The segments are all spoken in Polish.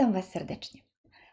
Witam Was serdecznie.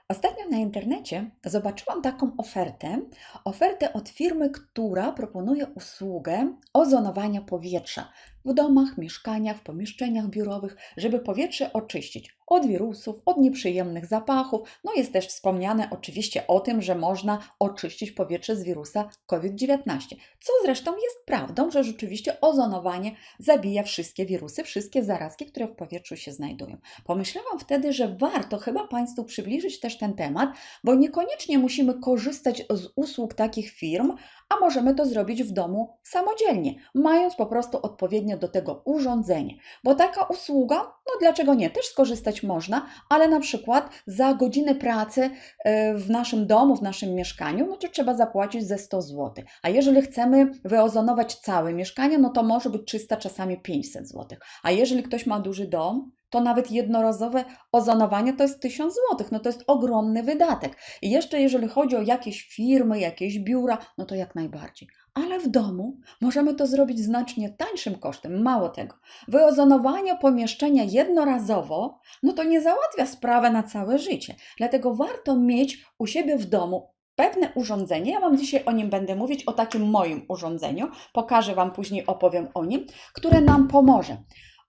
Ostatnio na internecie zobaczyłam taką ofertę, ofertę od firmy, która proponuje usługę ozonowania powietrza w domach, mieszkaniach, pomieszczeniach biurowych, żeby powietrze oczyścić od wirusów, od nieprzyjemnych zapachów. No jest też wspomniane oczywiście o tym, że można oczyścić powietrze z wirusa COVID-19, co zresztą jest prawdą, że rzeczywiście ozonowanie zabija wszystkie wirusy, wszystkie zarazki, które w powietrzu się znajdują. Pomyślałam wtedy, że warto chyba Państwu przybliżyć też ten temat, bo niekoniecznie musimy korzystać z usług takich firm, a możemy to zrobić w domu samodzielnie, mając po prostu odpowiednio do tego urządzenie. Bo taka usługa, no dlaczego nie, też skorzystać można, ale na przykład za godzinę pracy e, w naszym domu, w naszym mieszkaniu, no to trzeba zapłacić ze 100 zł. A jeżeli chcemy wyozonować całe mieszkanie, no to może być 300, czasami 500 zł. A jeżeli ktoś ma duży dom, to nawet jednorazowe ozonowanie to jest 1000 zł. No to jest ogromny wydatek. I jeszcze jeżeli chodzi o jakieś firmy, jakieś biura, no to jak najbardziej. Ale w domu możemy to zrobić znacznie tańszym kosztem. Mało tego, wyozonowanie pomieszczenia jednorazowo, no to nie załatwia sprawy na całe życie. Dlatego warto mieć u siebie w domu pewne urządzenie. Ja Wam dzisiaj o nim będę mówić, o takim moim urządzeniu. Pokażę Wam później, opowiem o nim, które nam pomoże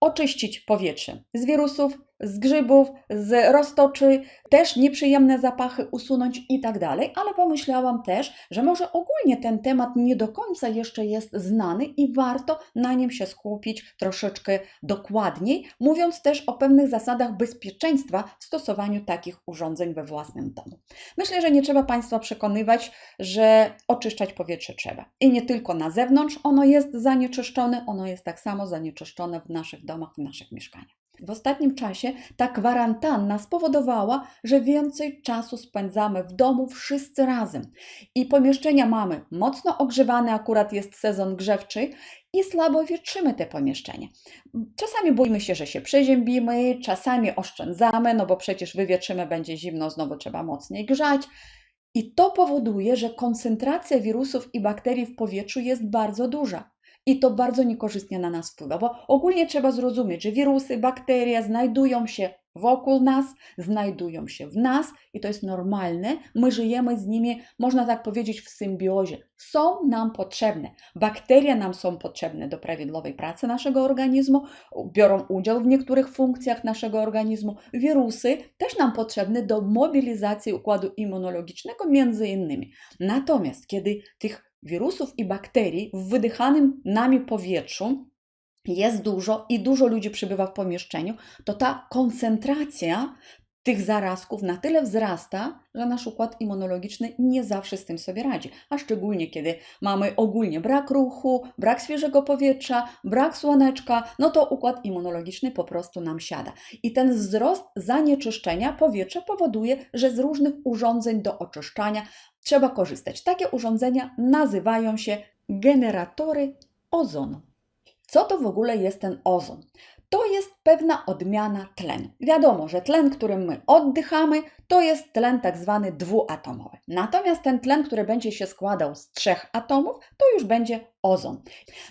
oczyścić powietrze z wirusów, z grzybów, z roztoczy, też nieprzyjemne zapachy usunąć i tak dalej, ale pomyślałam też, że może ogólnie ten temat nie do końca jeszcze jest znany i warto na nim się skupić troszeczkę dokładniej, mówiąc też o pewnych zasadach bezpieczeństwa w stosowaniu takich urządzeń we własnym domu. Myślę, że nie trzeba Państwa przekonywać, że oczyszczać powietrze trzeba. I nie tylko na zewnątrz ono jest zanieczyszczone, ono jest tak samo zanieczyszczone w naszych domach, w naszych mieszkaniach. W ostatnim czasie ta kwarantanna spowodowała, że więcej czasu spędzamy w domu wszyscy razem i pomieszczenia mamy mocno ogrzewane, akurat jest sezon grzewczy i słabo wietrzymy te pomieszczenia. Czasami boimy się, że się przeziębimy, czasami oszczędzamy, no bo przecież wywietrzymy, będzie zimno, znowu trzeba mocniej grzać. I to powoduje, że koncentracja wirusów i bakterii w powietrzu jest bardzo duża i to bardzo niekorzystnie na nas wpływa, bo ogólnie trzeba zrozumieć, że wirusy, bakterie znajdują się wokół nas, znajdują się w nas i to jest normalne. My żyjemy z nimi, można tak powiedzieć, w symbiozie. Są nam potrzebne. Bakterie nam są potrzebne do prawidłowej pracy naszego organizmu, biorą udział w niektórych funkcjach naszego organizmu. Wirusy też nam potrzebne do mobilizacji układu immunologicznego, między innymi. Natomiast kiedy tych wirusów i bakterii w wydychanym nami powietrzu jest dużo i dużo ludzi przybywa w pomieszczeniu, to ta koncentracja tych zarazków na tyle wzrasta, że nasz układ immunologiczny nie zawsze z tym sobie radzi. A szczególnie kiedy mamy ogólnie brak ruchu, brak świeżego powietrza, brak słoneczka, no to układ immunologiczny po prostu nam siada. I ten wzrost zanieczyszczenia powietrza powoduje, że z różnych urządzeń do oczyszczania trzeba korzystać. Takie urządzenia nazywają się generatory ozonu. Co to w ogóle jest ten ozon? To jest pewna odmiana tlenu. Wiadomo, że tlen, którym my oddychamy, to jest tlen tak zwany dwuatomowy. Natomiast ten tlen, który będzie się składał z trzech atomów, to już będzie ozon.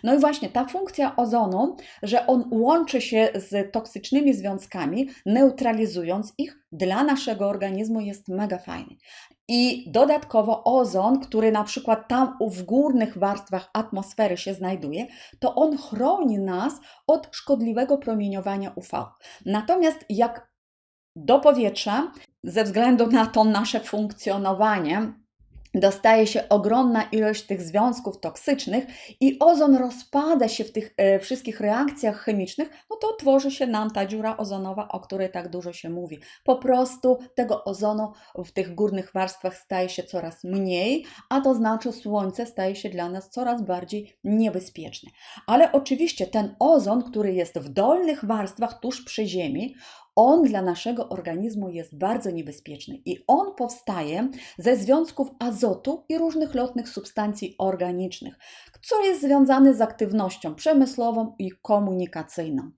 No i właśnie ta funkcja ozonu, że on łączy się z toksycznymi związkami, neutralizując ich, dla naszego organizmu jest mega fajny. I dodatkowo ozon, który na przykład tam w górnych warstwach atmosfery się znajduje, to on chroni nas od szkodliwego promieniowania UV. Natomiast jak do powietrza, ze względu na to nasze funkcjonowanie, dostaje się ogromna ilość tych związków toksycznych i ozon rozpada się w tych e, wszystkich reakcjach chemicznych, no to tworzy się nam ta dziura ozonowa, o której tak dużo się mówi. Po prostu tego ozonu w tych górnych warstwach staje się coraz mniej, a to znaczy słońce staje się dla nas coraz bardziej niebezpieczne. Ale oczywiście ten ozon, który jest w dolnych warstwach tuż przy Ziemi, on dla naszego organizmu jest bardzo niebezpieczny i on powstaje ze związków azotu i różnych lotnych substancji organicznych, co jest związane z aktywnością przemysłową i komunikacyjną.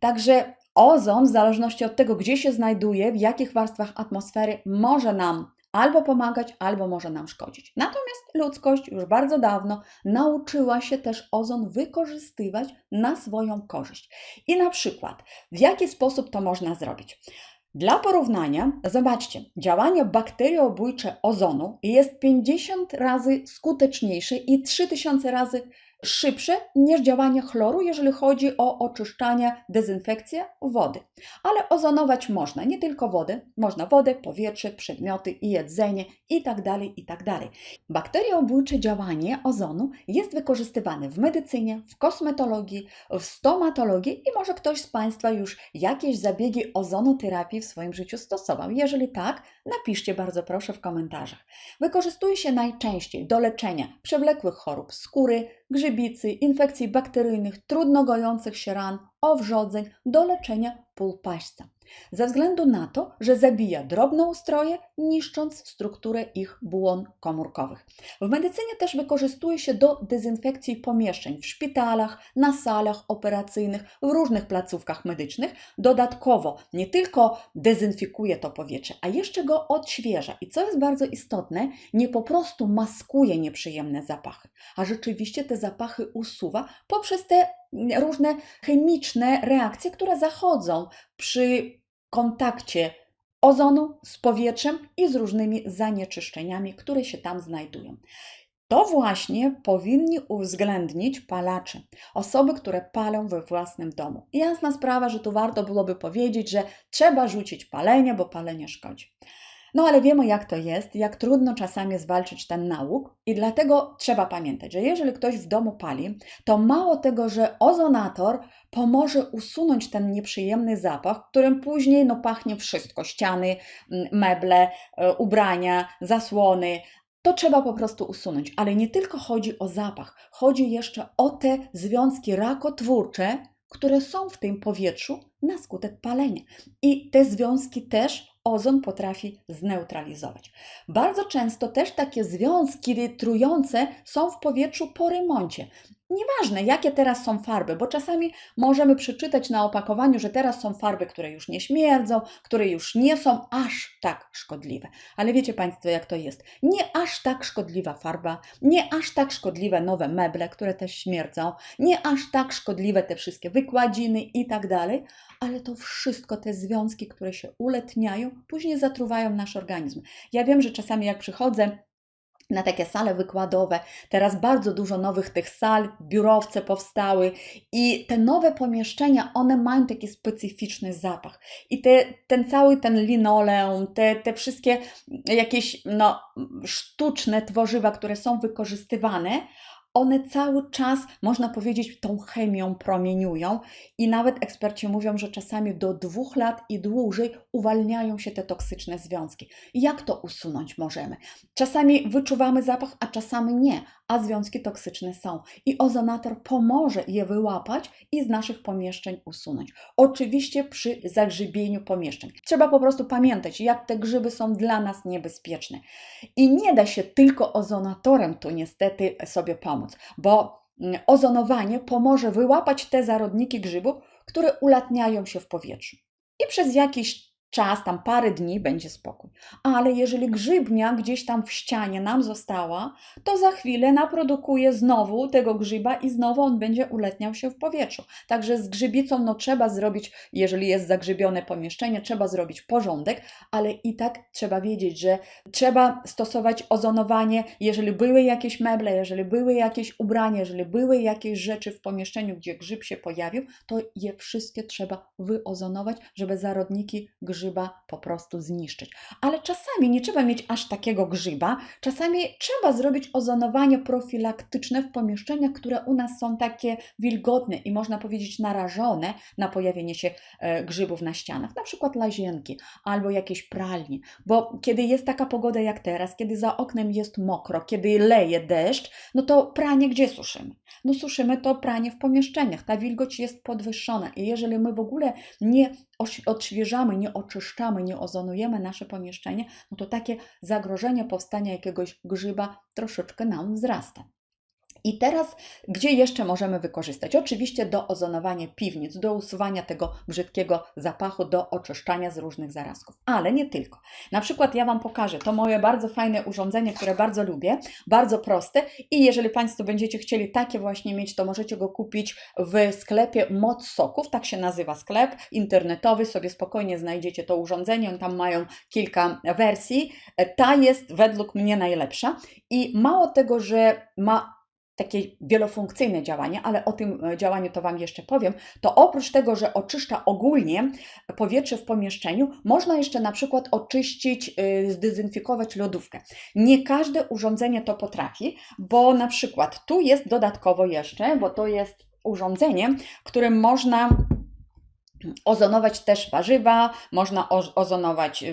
Także ozon, w zależności od tego, gdzie się znajduje, w jakich warstwach atmosfery, może nam albo pomagać, albo może nam szkodzić. Natomiast ludzkość już bardzo dawno nauczyła się też ozon wykorzystywać na swoją korzyść. I na przykład, w jaki sposób to można zrobić? Dla porównania, zobaczcie, działanie bakteriobójcze ozonu jest 50 razy skuteczniejsze i 3000 razy szybsze niż działanie chloru, jeżeli chodzi o oczyszczanie, dezynfekcję wody. Ale ozonować można nie tylko wodę, można wodę, powietrze, przedmioty i jedzenie itd. itd. Bakteriobójcze działanie ozonu jest wykorzystywane w medycynie, w kosmetologii, w stomatologii i może ktoś z Państwa już jakieś zabiegi ozonoterapii w swoim życiu stosował. Jeżeli tak, napiszcie bardzo proszę w komentarzach. Wykorzystuje się najczęściej do leczenia przewlekłych chorób skóry, grzybicy, infekcji bakteryjnych, trudno gojących się ran, owrzodzeń, do leczenia pulpaśca ze względu na to, że zabija drobnoustroje, niszcząc strukturę ich błon komórkowych. W medycynie też wykorzystuje się do dezynfekcji pomieszczeń w szpitalach, na salach operacyjnych, w różnych placówkach medycznych. Dodatkowo nie tylko dezynfikuje to powietrze, a jeszcze go odświeża. I co jest bardzo istotne, nie po prostu maskuje nieprzyjemne zapachy, a rzeczywiście te zapachy usuwa poprzez te różne chemiczne reakcje, które zachodzą przy kontakcie ozonu z powietrzem i z różnymi zanieczyszczeniami, które się tam znajdują. To właśnie powinni uwzględnić palacze, osoby, które palą we własnym domu. Jasna sprawa, że tu warto byłoby powiedzieć, że trzeba rzucić palenie, bo palenie szkodzi. No ale wiemy, jak to jest, jak trudno czasami zwalczyć ten nauk, i dlatego trzeba pamiętać, że jeżeli ktoś w domu pali, to mało tego, że ozonator pomoże usunąć ten nieprzyjemny zapach, którym później no, pachnie wszystko: ściany, meble, e, ubrania, zasłony. To trzeba po prostu usunąć. Ale nie tylko chodzi o zapach, chodzi jeszcze o te związki rakotwórcze, które są w tym powietrzu na skutek palenia. I te związki też ozon potrafi zneutralizować. Bardzo często też takie związki trujące są w powietrzu po remoncie. Nieważne, jakie teraz są farby, bo czasami możemy przeczytać na opakowaniu, że teraz są farby, które już nie śmierdzą, które już nie są aż tak szkodliwe. Ale wiecie Państwo, jak to jest? Nie aż tak szkodliwa farba, nie aż tak szkodliwe nowe meble, które też śmierdzą, nie aż tak szkodliwe te wszystkie wykładziny i tak dalej, ale to wszystko, te związki, które się uletniają, później zatruwają nasz organizm. Ja wiem, że czasami jak przychodzę, na takie sale wykładowe. Teraz bardzo dużo nowych tych sal, biurowce powstały i te nowe pomieszczenia, one mają taki specyficzny zapach. I te, ten cały ten linoleum, te, te wszystkie jakieś no, sztuczne tworzywa, które są wykorzystywane, one cały czas, można powiedzieć, tą chemią promieniują i nawet eksperci mówią, że czasami do dwóch lat i dłużej uwalniają się te toksyczne związki. Jak to usunąć możemy? Czasami wyczuwamy zapach, a czasami nie, a związki toksyczne są i ozonator pomoże je wyłapać i z naszych pomieszczeń usunąć. Oczywiście przy zagrzybieniu pomieszczeń. Trzeba po prostu pamiętać, jak te grzyby są dla nas niebezpieczne. I nie da się tylko ozonatorem tu niestety sobie pomóc, bo mm, ozonowanie pomoże wyłapać te zarodniki grzybów, które ulatniają się w powietrzu. I przez jakiś czas, tam parę dni będzie spokój. Ale jeżeli grzybnia gdzieś tam w ścianie nam została, to za chwilę naprodukuje znowu tego grzyba i znowu on będzie uletniał się w powietrzu. Także z grzybicą no trzeba zrobić, jeżeli jest zagrzybione pomieszczenie, trzeba zrobić porządek, ale i tak trzeba wiedzieć, że trzeba stosować ozonowanie, jeżeli były jakieś meble, jeżeli były jakieś ubrania, jeżeli były jakieś rzeczy w pomieszczeniu, gdzie grzyb się pojawił, to je wszystkie trzeba wyozonować, żeby zarodniki grzyba grzyba po prostu zniszczyć. Ale czasami nie trzeba mieć aż takiego grzyba, czasami trzeba zrobić ozonowanie profilaktyczne w pomieszczeniach, które u nas są takie wilgotne i można powiedzieć narażone na pojawienie się e, grzybów na ścianach, na przykład lazienki albo jakieś pralnie, bo kiedy jest taka pogoda jak teraz, kiedy za oknem jest mokro, kiedy leje deszcz, no to pranie gdzie suszymy? No suszymy to pranie w pomieszczeniach, ta wilgoć jest podwyższona i jeżeli my w ogóle nie odświeżamy, nie oczyszczamy, nie ozonujemy nasze pomieszczenie, no to takie zagrożenie powstania jakiegoś grzyba troszeczkę nam wzrasta. I teraz, gdzie jeszcze możemy wykorzystać? Oczywiście do ozonowania piwnic, do usuwania tego brzydkiego zapachu, do oczyszczania z różnych zarazków, ale nie tylko. Na przykład ja Wam pokażę. To moje bardzo fajne urządzenie, które bardzo lubię, bardzo proste. I jeżeli Państwo będziecie chcieli takie właśnie mieć, to możecie go kupić w sklepie Moc Soków, tak się nazywa sklep internetowy, sobie spokojnie znajdziecie to urządzenie, on tam mają kilka wersji. Ta jest według mnie najlepsza. I mało tego, że ma takie wielofunkcyjne działanie, ale o tym e, działaniu to Wam jeszcze powiem, to oprócz tego, że oczyszcza ogólnie powietrze w pomieszczeniu, można jeszcze na przykład oczyścić, y, zdezynfikować lodówkę. Nie każde urządzenie to potrafi, bo na przykład tu jest dodatkowo jeszcze, bo to jest urządzenie, którym można ozonować też warzywa, można ozonować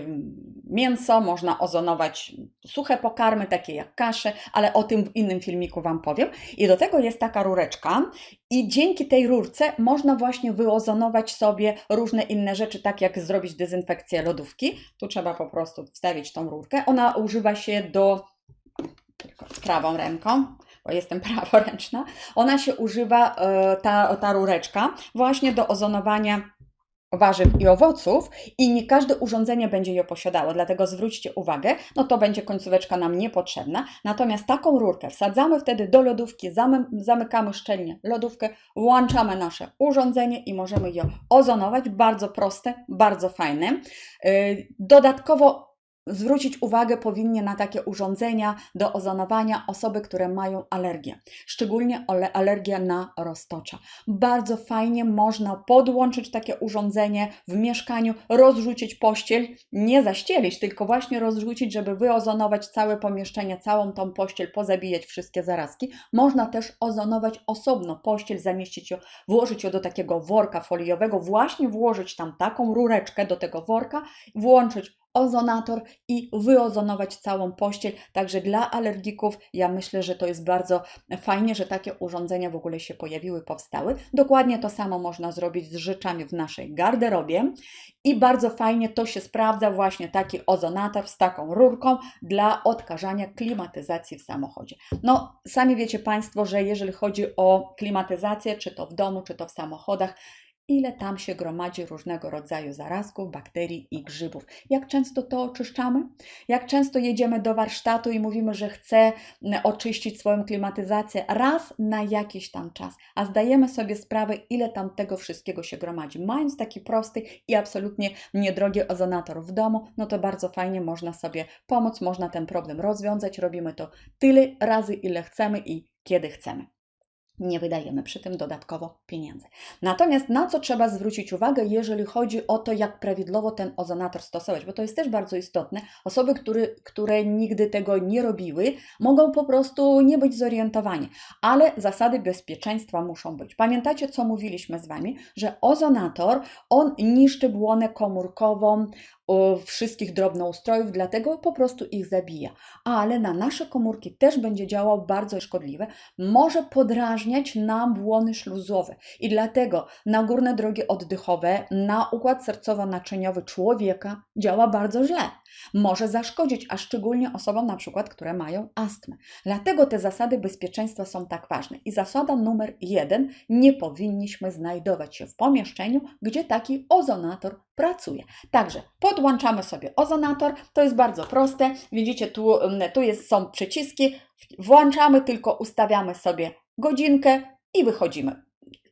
mięso, można ozonować suche pokarmy, takie jak kasze, ale o tym w innym filmiku Wam powiem. I do tego jest taka rureczka i dzięki tej rurce można właśnie wyozonować sobie różne inne rzeczy, tak jak zrobić dezynfekcję lodówki. Tu trzeba po prostu wstawić tą rurkę. Ona używa się do tylko prawą ręką, bo jestem praworęczna. Ona się używa, e, ta, ta rureczka, właśnie do ozonowania warzyw i owoców i nie każde urządzenie będzie je posiadało, dlatego zwróćcie uwagę, no to będzie końcóweczka nam niepotrzebna, natomiast taką rurkę wsadzamy wtedy do lodówki, zamykamy szczelnie lodówkę, włączamy nasze urządzenie i możemy je ozonować, bardzo proste, bardzo fajne. Y, dodatkowo zwrócić uwagę powinny na takie urządzenia do ozonowania osoby, które mają alergię, szczególnie alergia na roztocza. Bardzo fajnie można podłączyć takie urządzenie w mieszkaniu, rozrzucić pościel, nie zaścielić, tylko właśnie rozrzucić, żeby wyozonować całe pomieszczenie, całą tą pościel, pozabijać wszystkie zarazki. Można też ozonować osobno pościel, zamieścić ją, włożyć ją do takiego worka foliowego, właśnie włożyć tam taką rureczkę do tego worka, włączyć ozonator i wyozonować całą pościel. Także dla alergików ja myślę, że to jest bardzo fajnie, że takie urządzenia w ogóle się pojawiły, powstały. Dokładnie to samo można zrobić z rzeczami w naszej garderobie i bardzo fajnie to się sprawdza właśnie taki ozonator z taką rurką dla odkażania klimatyzacji w samochodzie. No, sami wiecie Państwo, że jeżeli chodzi o klimatyzację, czy to w domu, czy to w samochodach, ile tam się gromadzi różnego rodzaju zarazków, bakterii i grzybów. Jak często to oczyszczamy? Jak często jedziemy do warsztatu i mówimy, że chcę oczyścić swoją klimatyzację raz na jakiś tam czas, a zdajemy sobie sprawę, ile tam tego wszystkiego się gromadzi. Mając taki prosty i absolutnie niedrogi ozonator w domu, no to bardzo fajnie można sobie pomóc, można ten problem rozwiązać. Robimy to tyle razy, ile chcemy i kiedy chcemy nie wydajemy przy tym dodatkowo pieniędzy. Natomiast na co trzeba zwrócić uwagę, jeżeli chodzi o to, jak prawidłowo ten ozonator stosować, bo to jest też bardzo istotne. Osoby, które, które nigdy tego nie robiły, mogą po prostu nie być zorientowani, ale zasady bezpieczeństwa muszą być. Pamiętacie, co mówiliśmy z Wami, że ozonator, on niszczy błonę komórkową, wszystkich drobnoustrojów, dlatego po prostu ich zabija. Ale na nasze komórki też będzie działał bardzo szkodliwe, może podrażniać nam błony śluzowe i dlatego na górne drogi oddechowe, na układ sercowo-naczyniowy człowieka działa bardzo źle. Może zaszkodzić, a szczególnie osobom na przykład, które mają astmę. Dlatego te zasady bezpieczeństwa są tak ważne. I zasada numer jeden, nie powinniśmy znajdować się w pomieszczeniu, gdzie taki ozonator pracuje. Także podłączamy sobie ozonator, to jest bardzo proste. Widzicie, tu, mm, tu jest, są przyciski, włączamy, tylko ustawiamy sobie godzinkę i wychodzimy.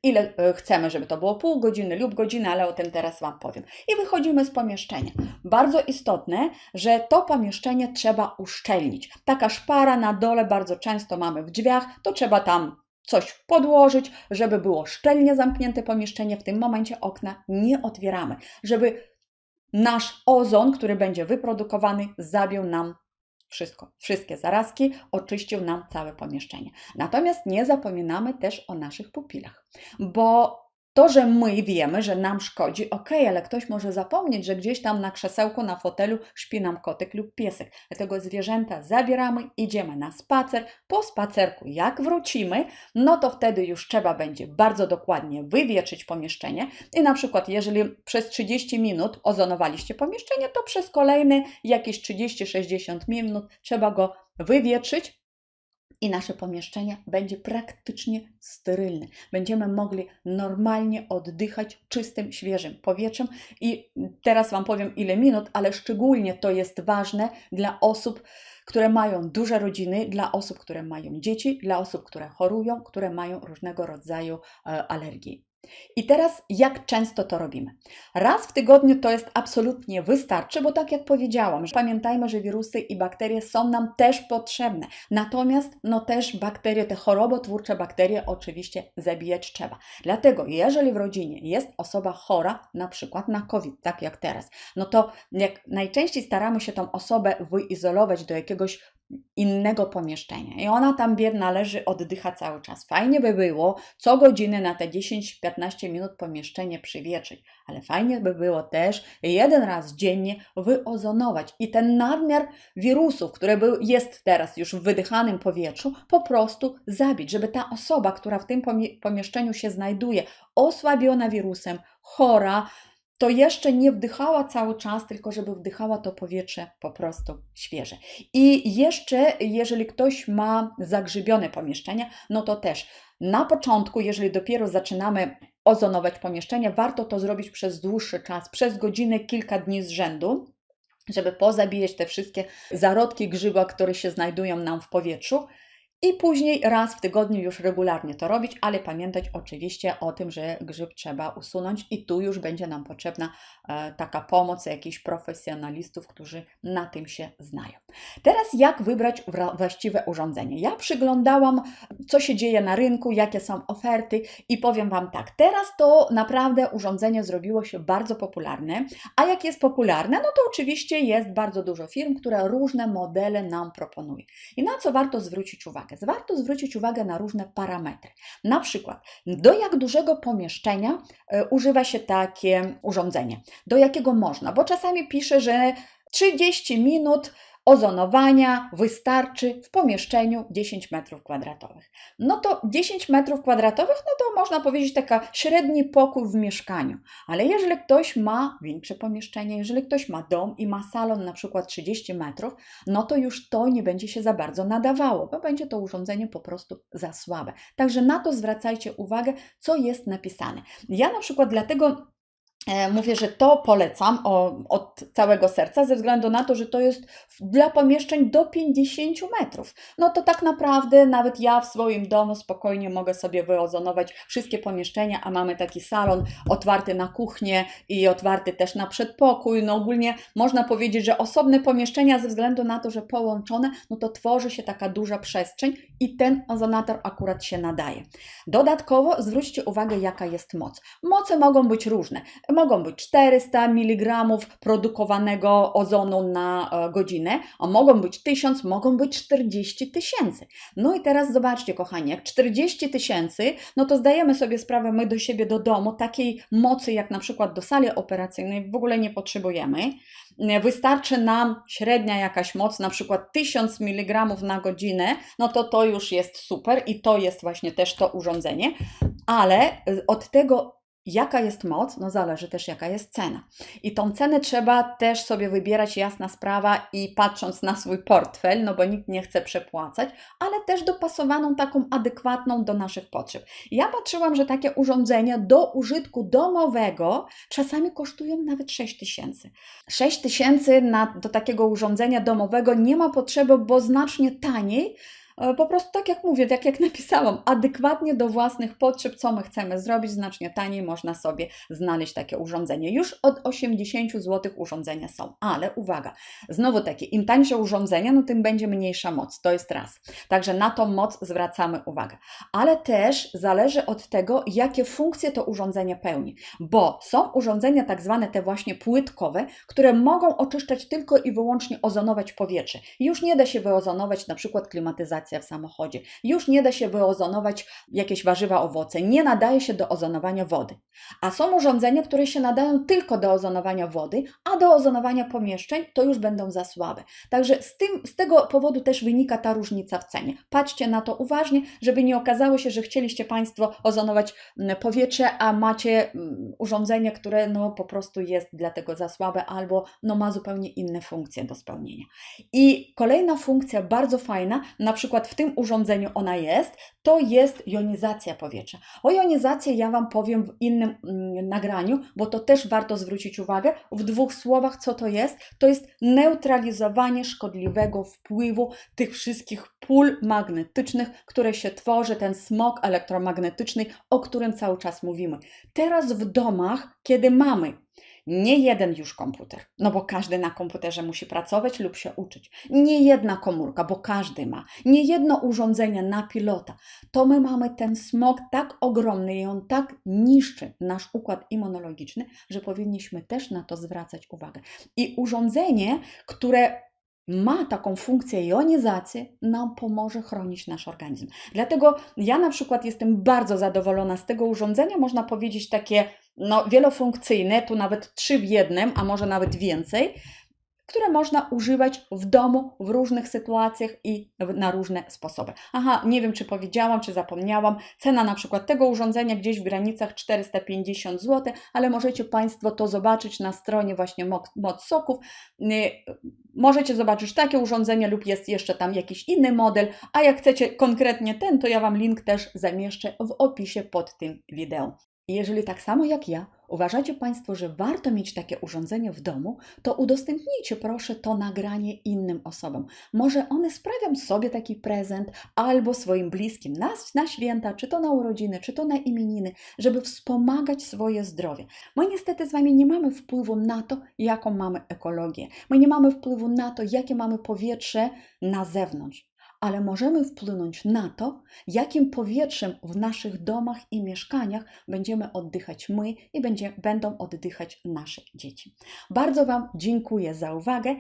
Ile e, chcemy, żeby to było pół godziny lub godziny, ale o tym teraz Wam powiem. I wychodzimy z pomieszczenia. Bardzo istotne, że to pomieszczenie trzeba uszczelnić. Taka szpara na dole bardzo często mamy w drzwiach, to trzeba tam coś podłożyć, żeby było szczelnie zamknięte pomieszczenie. W tym momencie okna nie otwieramy, żeby nasz ozon, który będzie wyprodukowany, zabił nam wszystko, wszystkie zarazki, oczyścił nam całe pomieszczenie. Natomiast nie zapominamy też o naszych pupilach, bo to, że my wiemy, że nam szkodzi, ok, ale ktoś może zapomnieć, że gdzieś tam na krzesełku, na fotelu śpi nam kotek lub piesek. Dlatego zwierzęta zabieramy, idziemy na spacer. Po spacerku, jak wrócimy, no to wtedy już trzeba będzie bardzo dokładnie wywietrzyć pomieszczenie. I na przykład, jeżeli przez 30 minut ozonowaliście pomieszczenie, to przez kolejne jakieś 30-60 minut trzeba go wywietrzyć i nasze pomieszczenie będzie praktycznie sterylne. Będziemy mogli normalnie oddychać czystym, świeżym powietrzem. I teraz Wam powiem ile minut, ale szczególnie to jest ważne dla osób, które mają duże rodziny, dla osób, które mają dzieci, dla osób, które chorują, które mają różnego rodzaju e, alergie. I teraz, jak często to robimy? Raz w tygodniu to jest absolutnie wystarczy, bo tak jak powiedziałam, że pamiętajmy, że wirusy i bakterie są nam też potrzebne. Natomiast, no też bakterie, te chorobotwórcze bakterie oczywiście zabijać trzeba. Dlatego, jeżeli w rodzinie jest osoba chora, na przykład na COVID, tak jak teraz, no to jak najczęściej staramy się tą osobę wyizolować do jakiegoś innego pomieszczenia. I ona tam biedna leży, oddycha cały czas. Fajnie by było co godzinę na te 10-15 minut pomieszczenie przywietrzyć, ale fajnie by było też jeden raz dziennie wyozonować i ten nadmiar wirusów, które był, jest teraz już w wydychanym powietrzu, po prostu zabić, żeby ta osoba, która w tym pomieszczeniu się znajduje, osłabiona wirusem, chora, to jeszcze nie wdychała cały czas, tylko żeby wdychała to powietrze po prostu świeże. I jeszcze, jeżeli ktoś ma zagrzybione pomieszczenia, no to też na początku, jeżeli dopiero zaczynamy ozonować pomieszczenie, warto to zrobić przez dłuższy czas, przez godzinę, kilka dni z rzędu, żeby pozabijać te wszystkie zarodki grzyba, które się znajdują nam w powietrzu i później raz w tygodniu już regularnie to robić, ale pamiętać oczywiście o tym, że grzyb trzeba usunąć i tu już będzie nam potrzebna e, taka pomoc jakichś profesjonalistów, którzy na tym się znają. Teraz jak wybrać właściwe urządzenie? Ja przyglądałam, co się dzieje na rynku, jakie są oferty i powiem Wam tak, teraz to naprawdę urządzenie zrobiło się bardzo popularne, a jak jest popularne, no to oczywiście jest bardzo dużo firm, które różne modele nam proponuje. I na co warto zwrócić uwagę? Warto zwrócić uwagę na różne parametry. Na przykład, do jak dużego pomieszczenia e, używa się takie urządzenie, do jakiego można, bo czasami pisze, że 30 minut ozonowania wystarczy w pomieszczeniu 10 m2. No to 10 m2, no to można powiedzieć taka średni pokój w mieszkaniu. Ale jeżeli ktoś ma większe pomieszczenie, jeżeli ktoś ma dom i ma salon na przykład 30 metrów, no to już to nie będzie się za bardzo nadawało, bo będzie to urządzenie po prostu za słabe. Także na to zwracajcie uwagę, co jest napisane. Ja na przykład dlatego mówię, że to polecam o, od całego serca, ze względu na to, że to jest dla pomieszczeń do 50 metrów. No to tak naprawdę nawet ja w swoim domu spokojnie mogę sobie wyozonować wszystkie pomieszczenia, a mamy taki salon otwarty na kuchnię i otwarty też na przedpokój. No ogólnie można powiedzieć, że osobne pomieszczenia ze względu na to, że połączone, no to tworzy się taka duża przestrzeń i ten ozonator akurat się nadaje. Dodatkowo zwróćcie uwagę, jaka jest moc. Moce mogą być różne mogą być 400 mg produkowanego ozonu na e, godzinę, a mogą być 1000, mogą być 40 tysięcy. No i teraz zobaczcie, kochani, jak 40 tysięcy, no to zdajemy sobie sprawę my do siebie do domu, takiej mocy jak na przykład do sali operacyjnej w ogóle nie potrzebujemy. Wystarczy nam średnia jakaś moc, na przykład 1000 mg na godzinę, no to to już jest super i to jest właśnie też to urządzenie, ale od tego Jaka jest moc? No zależy też jaka jest cena. I tą cenę trzeba też sobie wybierać, jasna sprawa, i patrząc na swój portfel, no bo nikt nie chce przepłacać, ale też dopasowaną taką adekwatną do naszych potrzeb. Ja patrzyłam, że takie urządzenia do użytku domowego czasami kosztują nawet 6 tysięcy. 6 tysięcy do takiego urządzenia domowego nie ma potrzeby, bo znacznie taniej po prostu tak jak mówię, tak jak napisałam, adekwatnie do własnych potrzeb, co my chcemy zrobić, znacznie taniej można sobie znaleźć takie urządzenie. Już od 80 zł urządzenia są, ale uwaga, znowu takie, im tańsze urządzenia, no tym będzie mniejsza moc, to jest raz. Także na tą moc zwracamy uwagę. Ale też zależy od tego, jakie funkcje to urządzenie pełni, bo są urządzenia tak zwane te właśnie płytkowe, które mogą oczyszczać tylko i wyłącznie ozonować powietrze. Już nie da się wyozonować na przykład klimatyzacji w samochodzie. Już nie da się wyozonować jakieś warzywa, owoce. Nie nadaje się do ozonowania wody. A są urządzenia, które się nadają tylko do ozonowania wody, a do ozonowania pomieszczeń to już będą za słabe. Także z, tym, z tego powodu też wynika ta różnica w cenie. Patrzcie na to uważnie, żeby nie okazało się, że chcieliście Państwo ozonować mm, powietrze, a macie mm, urządzenie, które no po prostu jest dlatego za słabe albo no ma zupełnie inne funkcje do spełnienia. I kolejna funkcja bardzo fajna, na przykład przykład w tym urządzeniu ona jest, to jest jonizacja powietrza. O jonizacji ja Wam powiem w innym mm, nagraniu, bo to też warto zwrócić uwagę. W dwóch słowach, co to jest? To jest neutralizowanie szkodliwego wpływu tych wszystkich pól magnetycznych, które się tworzy, ten smog elektromagnetyczny, o którym cały czas mówimy. Teraz w domach, kiedy mamy nie jeden już komputer, no bo każdy na komputerze musi pracować lub się uczyć. Nie jedna komórka, bo każdy ma. Nie jedno urządzenie na pilota. To my mamy ten smog tak ogromny i on tak niszczy nasz układ immunologiczny, że powinniśmy też na to zwracać uwagę. I urządzenie, które ma taką funkcję jonizacji, nam pomoże chronić nasz organizm. Dlatego ja na przykład jestem bardzo zadowolona z tego urządzenia, można powiedzieć takie no, wielofunkcyjne, tu nawet trzy w jednym, a może nawet więcej, które można używać w domu w różnych sytuacjach i na różne sposoby. Aha, nie wiem czy powiedziałam, czy zapomniałam, cena na przykład tego urządzenia gdzieś w granicach 450 zł, ale możecie Państwo to zobaczyć na stronie właśnie Moc Soków. Y, możecie zobaczyć takie urządzenie lub jest jeszcze tam jakiś inny model, a jak chcecie konkretnie ten, to ja Wam link też zamieszczę w opisie pod tym wideo. Jeżeli tak samo jak ja uważacie Państwo, że warto mieć takie urządzenie w domu, to udostępnijcie proszę to nagranie innym osobom. Może one sprawią sobie taki prezent albo swoim bliskim na, na święta, czy to na urodziny, czy to na imieniny, żeby wspomagać swoje zdrowie. My niestety z Wami nie mamy wpływu na to, jaką mamy ekologię. My nie mamy wpływu na to, jakie mamy powietrze na zewnątrz ale możemy wpłynąć na to, jakim powietrzem w naszych domach i mieszkaniach będziemy oddychać my i będzie, będą oddychać nasze dzieci. Bardzo Wam dziękuję za uwagę.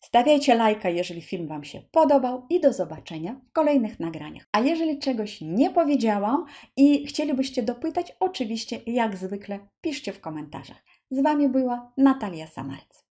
Stawiajcie lajka, jeżeli film Wam się podobał i do zobaczenia w kolejnych nagraniach. A jeżeli czegoś nie powiedziałam i chcielibyście dopytać, oczywiście jak zwykle piszcie w komentarzach. Z Wami była Natalia Samarec.